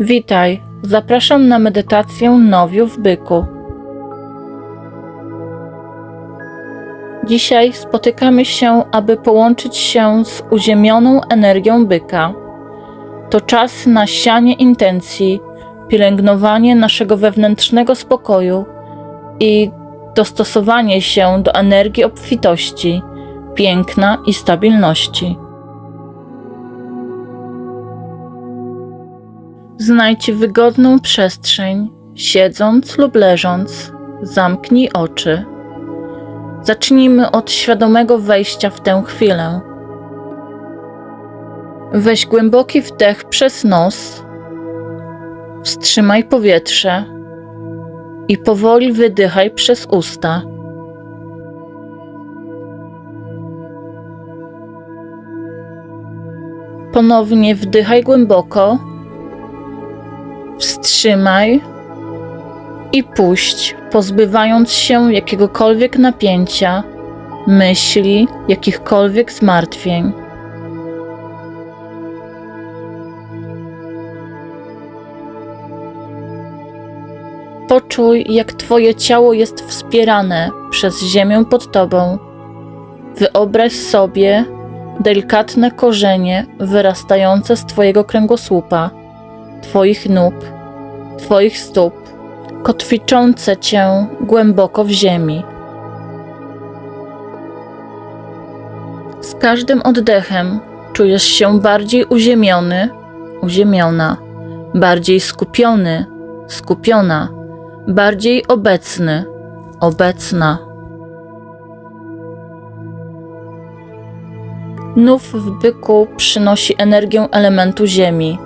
Witaj, zapraszam na medytację Nowiu w Byku. Dzisiaj spotykamy się, aby połączyć się z uziemioną energią byka. To czas na sianie intencji, pielęgnowanie naszego wewnętrznego spokoju i dostosowanie się do energii obfitości, piękna i stabilności. Znajdź wygodną przestrzeń, siedząc lub leżąc, zamknij oczy. Zacznijmy od świadomego wejścia w tę chwilę. Weź głęboki wdech przez nos, wstrzymaj powietrze i powoli wydychaj przez usta. Ponownie wdychaj głęboko Wstrzymaj i puść, pozbywając się jakiegokolwiek napięcia, myśli, jakichkolwiek zmartwień. Poczuj, jak Twoje ciało jest wspierane przez ziemię pod Tobą. Wyobraź sobie delikatne korzenie wyrastające z Twojego kręgosłupa Twoich nóg, Twoich stóp, kotwiczące Cię głęboko w ziemi. Z każdym oddechem czujesz się bardziej uziemiony, uziemiona, bardziej skupiony, skupiona, bardziej obecny, obecna. Nów w byku przynosi energię elementu ziemi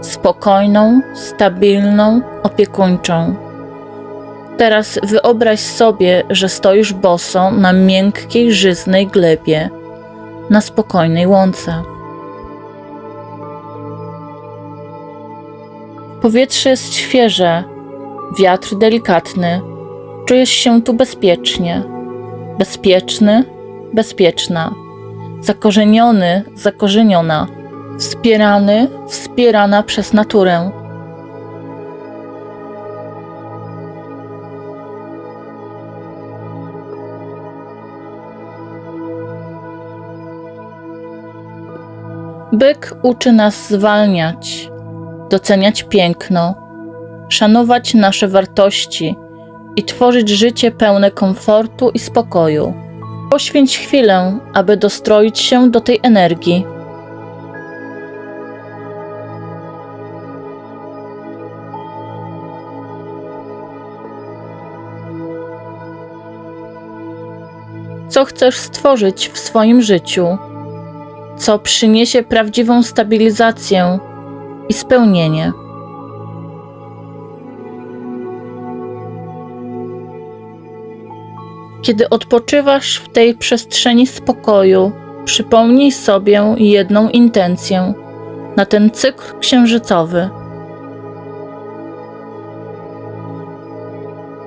spokojną, stabilną, opiekuńczą. Teraz wyobraź sobie, że stoisz boso na miękkiej, żyznej glebie, na spokojnej łące. Powietrze jest świeże, wiatr delikatny. Czujesz się tu bezpiecznie. Bezpieczny, bezpieczna. Zakorzeniony, zakorzeniona wspierany, wspierana przez naturę. Byk uczy nas zwalniać, doceniać piękno, szanować nasze wartości i tworzyć życie pełne komfortu i spokoju. Poświęć chwilę, aby dostroić się do tej energii. Co chcesz stworzyć w swoim życiu, co przyniesie prawdziwą stabilizację i spełnienie. Kiedy odpoczywasz w tej przestrzeni spokoju, przypomnij sobie jedną intencję na ten cykl księżycowy.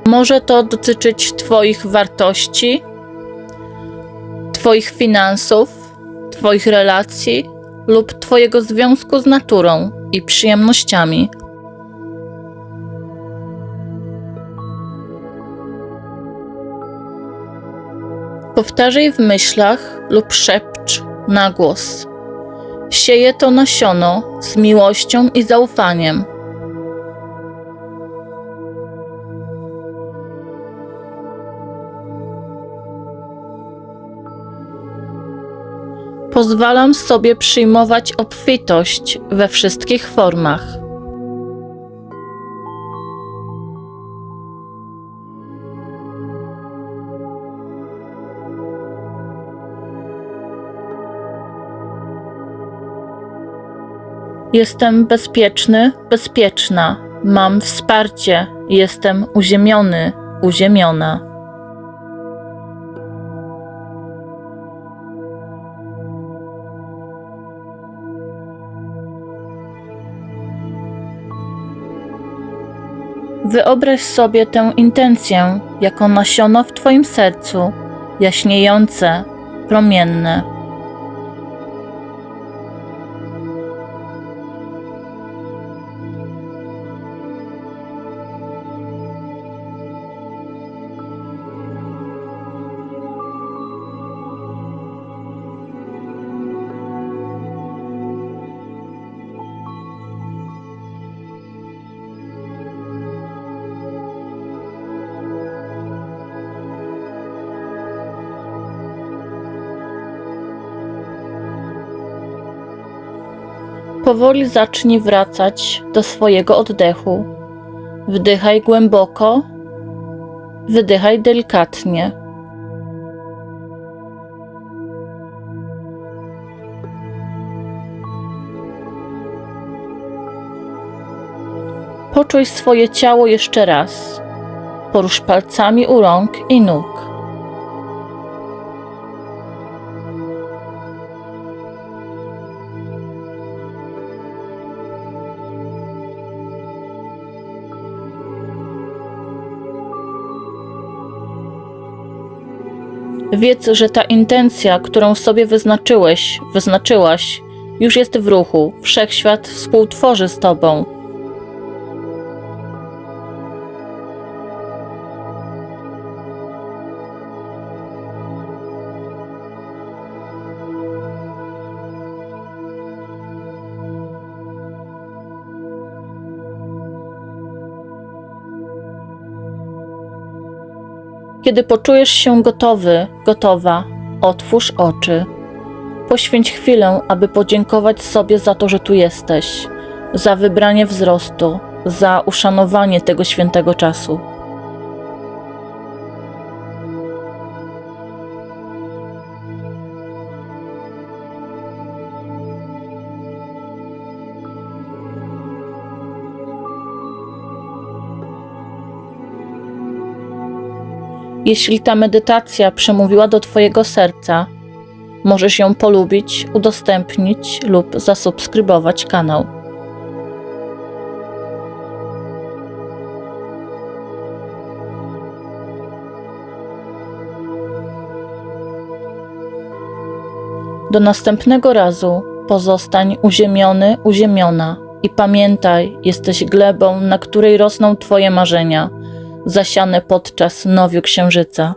Może to dotyczyć Twoich wartości, Twoich finansów, Twoich relacji lub Twojego związku z naturą i przyjemnościami. Powtarzaj w myślach lub szepcz na głos. Sieje to nasiono z miłością i zaufaniem Pozwalam sobie przyjmować obfitość we wszystkich formach. Jestem bezpieczny, bezpieczna. Mam wsparcie. Jestem uziemiony, uziemiona. Wyobraź sobie tę intencję jako nasiono w Twoim sercu, jaśniejące, promienne. Powoli zacznij wracać do swojego oddechu. Wdychaj głęboko, wydychaj delikatnie. Poczuj swoje ciało jeszcze raz. Porusz palcami u rąk i nóg. Wiedz, że ta intencja, którą sobie wyznaczyłeś, wyznaczyłaś, już jest w ruchu. Wszechświat współtworzy z tobą. Kiedy poczujesz się gotowy, gotowa, otwórz oczy. Poświęć chwilę, aby podziękować sobie za to, że tu jesteś, za wybranie wzrostu, za uszanowanie tego świętego czasu. Jeśli ta medytacja przemówiła do Twojego serca, możesz ją polubić, udostępnić lub zasubskrybować kanał. Do następnego razu pozostań uziemiony, uziemiona i pamiętaj, jesteś glebą, na której rosną Twoje marzenia, zasiane podczas nowiu księżyca.